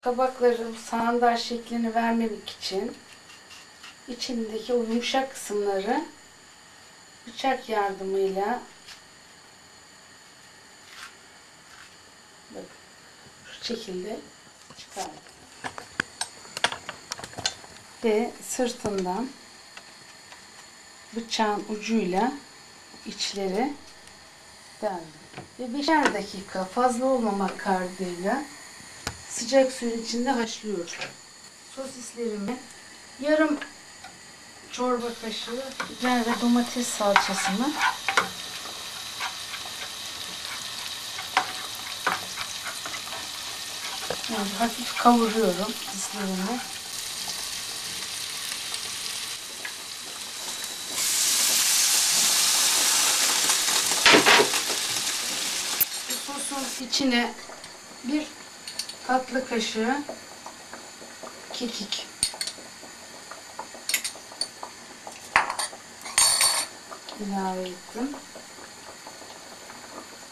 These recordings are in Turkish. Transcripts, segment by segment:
Kabakların sandal şeklini vermemek için içindeki o yumuşak kısımları bıçak yardımıyla bak şu şekilde çıkardım. Ve sırtından bıçağın ucuyla içleri deldim. Ve beşer dakika fazla olmamak kaydıyla sıcak suyun içinde haşlıyorum. Sosislerimi yarım çorba kaşığı biber ve domates salçasını yani hafif kavuruyorum sosislerimi. Sosun içine bir tatlı kaşığı kekik ilave ettim.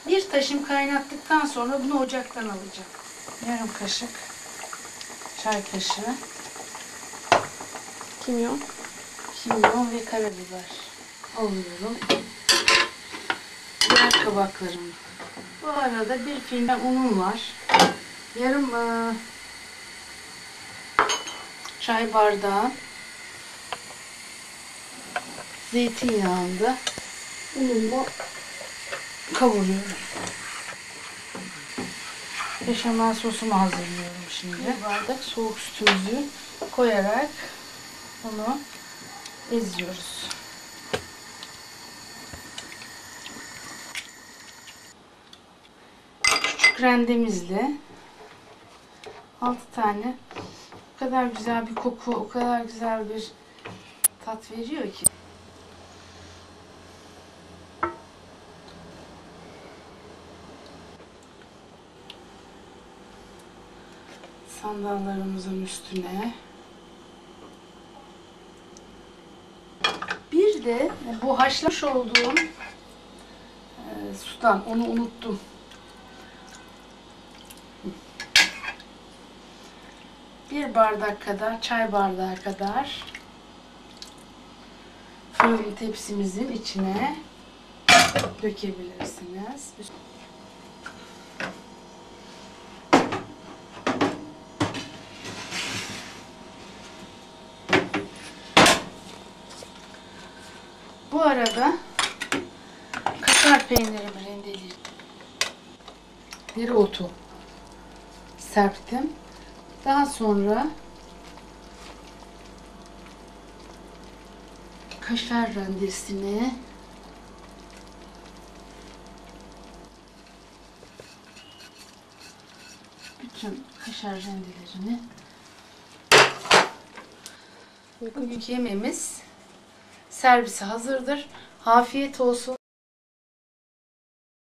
Bir taşım kaynattıktan sonra bunu ocaktan alacağım. Yarım kaşık çay kaşığı Kimyon. kimyon ve karabiber alıyorum. Diğer kabaklarım. Bu arada bir filme unum var. Yarım eee, çay bardağı zeytinyağında unumla kavuruyorum. Beşamel sosumu hazırlıyorum şimdi. Bir bardak soğuk sütümüzü koyarak onu eziyoruz. Küçük rendemizle 6 tane o kadar güzel bir koku, o kadar güzel bir tat veriyor ki. Sandallarımızın üstüne Bir de bu haşlamış olduğum e, sudan onu unuttum. Bir bardak kadar, çay bardağı kadar fırın tepsimizin içine dökebilirsiniz. Bu arada kaşar peynirimi rendeleyeceğim. Dereotu serptim. Daha sonra kaşar rendesini bütün kaşar rendelerini Bugünkü yemeğimiz servise hazırdır. Afiyet olsun.